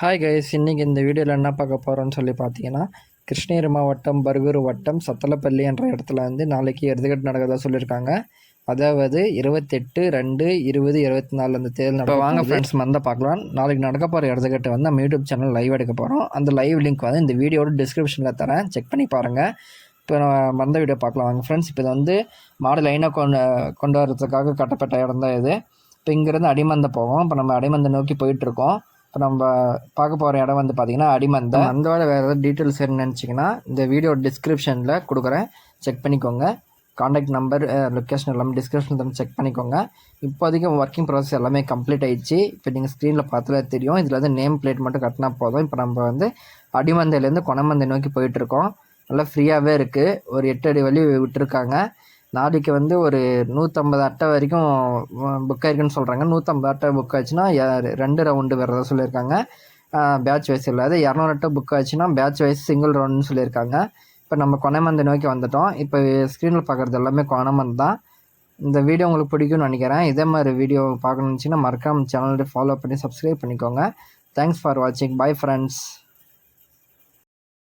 Hi guys இன்றைக்கி இந்த வீடியோவில் என்ன பார்க்க போகிறோம்னு சொல்லி பார்த்தீங்கன்னா கிருஷ்ணகிரி மாவட்டம் பர்கூர் வட்டம் சத்தலப்பள்ளி என்ற இடத்துல வந்து நாளைக்கு எருதுகட்டு நடக்கிறதா சொல்லியிருக்காங்க. அதாவது இருபத்தெட்டு ரெண்டு இருபது இருபத்தி நாலு அந்த தேர்தல் இப்போ வாங்க ஃப்ரெண்ட்ஸ் வந்தால் பார்க்கலாம். நாளைக்கு நடக்க போகிற இடத்துக்கிட்ட வந்து நம்ம யூடியூப் சேனல் லைவ் எடுக்க போகிறோம் அந்த லைவ் லிங்க் வந்து இந்த வீடியோட டிஸ்கிரிப்ஷனில் தரேன். செக் பண்ணி பாருங்கள் இப்போ நம்ம வந்த வீடியோ பார்க்கலாம். வாங்க ஃப்ரெண்ட்ஸ் இப்போ இது வந்து மாடு லைனாக கொண்டு கொண்டு வரதுக்காக கட்டப்பட்ட இடம் தான் இது. இப்போ இங்கேருந்து அடிமந்தை போவோம். இப்போ நம்ம அடிமந்தை நோக்கி போயிட்டுருக்கோம் இப்போ நம்ம பார்க்க போகிற இடம் வந்து பார்த்திங்கன்னா அடிமந்தை. அந்த வேலை வேறு ஏதாவது டீட்டெயில்ஸ் வேணும்னு நினச்சிங்கன்னா இந்த வீடியோ டிஸ்கிரிப்ஷனில் கொடுக்குறேன். செக் பண்ணிக்கோங்க. காண்டாக்ட் நம்பர் லொக்கேஷன் எல்லாமே டிஸ்கிரிப்ஷனில் தான் செக் பண்ணிக்கோங்க. இப்போதைக்கு ஒர்க்கிங் ப்ராசஸ் எல்லாமே கம்ப்ளீட் ஆயிடுச்சு. இப்போ நீங்கள் ஸ்க்ரீனில் பார்த்தாலே தெரியும். இதில் வந்து நேம் பிளேட் மட்டும் கட்டினா போதும். இப்போ நம்ம வந்து அடிமந்தையிலேருந்து கொணமந்தை நோக்கி போயிட்டுருக்கோம் நல்லா ஃப்ரீயாகவே இருக்குது ஒரு எட்டு அடி வழி விட்டுருக்காங்க. நாளைக்கு வந்து ஒரு நூற்றம்பது அட்டை வரைக்கும் புக் ஆயிருக்குன்னு சொல்கிறாங்க நூற்றம்பது அட்டை புக் ஆச்சுன்னா ரெண்டு ரவுண்டு வரதா சொல்லியிருக்காங்க. பேட்ச் வைஸ் இல்லாத இரநூறு அட்டை புக் ஆச்சுன்னா பேட்ச் வைஸ் சிங்கிள் ரவுண்டுன்னு சொல்லியிருக்காங்க. இப்போ நம்ம கொனைமந்தை நோக்கி வந்துட்டோம். இப்போ ஸ்க்ரீனில் பார்க்குறது எல்லாமே கொனைமந்த் தான். இந்த வீடியோ உங்களுக்கு பிடிக்கும்னு நினைக்கிறேன். இதே மாதிரி வீடியோ பார்க்கணுன்னு மறக்காம சேனலை ஃபாலோ பண்ணி சப்ஸ்கிரைப் பண்ணிக்கோங்க. தேங்க்ஸ் ஃபார் வாட்சிங் பை ஃப்ரெண்ட்ஸ்